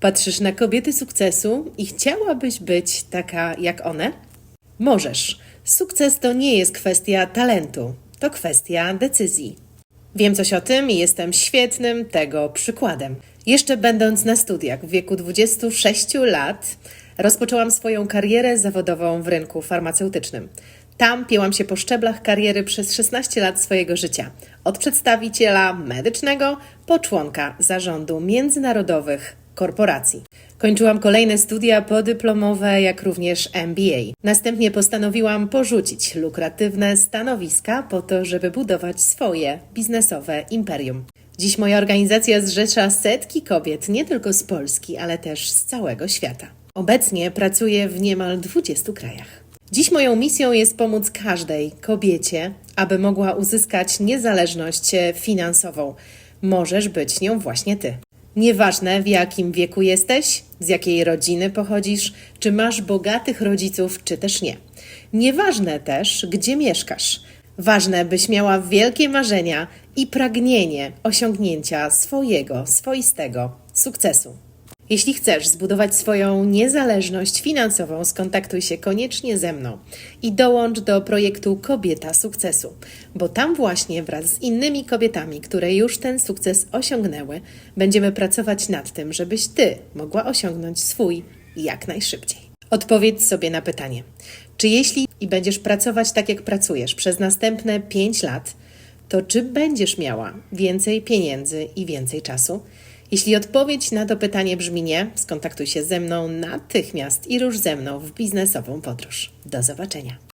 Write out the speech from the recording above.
Patrzysz na kobiety sukcesu i chciałabyś być taka jak one? Możesz. Sukces to nie jest kwestia talentu, to kwestia decyzji. Wiem coś o tym i jestem świetnym tego przykładem. Jeszcze będąc na studiach w wieku 26 lat, rozpoczęłam swoją karierę zawodową w rynku farmaceutycznym. Tam pięłam się po szczeblach kariery przez 16 lat swojego życia. Od przedstawiciela medycznego po członka zarządu międzynarodowych korporacji. Kończyłam kolejne studia podyplomowe, jak również MBA. Następnie postanowiłam porzucić lukratywne stanowiska po to, żeby budować swoje biznesowe imperium. Dziś moja organizacja zrzesza setki kobiet nie tylko z Polski, ale też z całego świata. Obecnie pracuję w niemal 20 krajach. Dziś moją misją jest pomóc każdej kobiecie, aby mogła uzyskać niezależność finansową. Możesz być nią właśnie ty. Nieważne w jakim wieku jesteś, z jakiej rodziny pochodzisz, czy masz bogatych rodziców, czy też nie. Nieważne też, gdzie mieszkasz. Ważne, byś miała wielkie marzenia i pragnienie osiągnięcia swojego, swoistego sukcesu. Jeśli chcesz zbudować swoją niezależność finansową, skontaktuj się koniecznie ze mną i dołącz do projektu Kobieta Sukcesu, bo tam właśnie wraz z innymi kobietami, które już ten sukces osiągnęły, będziemy pracować nad tym, żebyś Ty mogła osiągnąć swój jak najszybciej. Odpowiedz sobie na pytanie: czy jeśli i będziesz pracować tak, jak pracujesz przez następne 5 lat, to czy będziesz miała więcej pieniędzy i więcej czasu? Jeśli odpowiedź na to pytanie brzmi nie, skontaktuj się ze mną natychmiast i rusz ze mną w biznesową podróż. Do zobaczenia.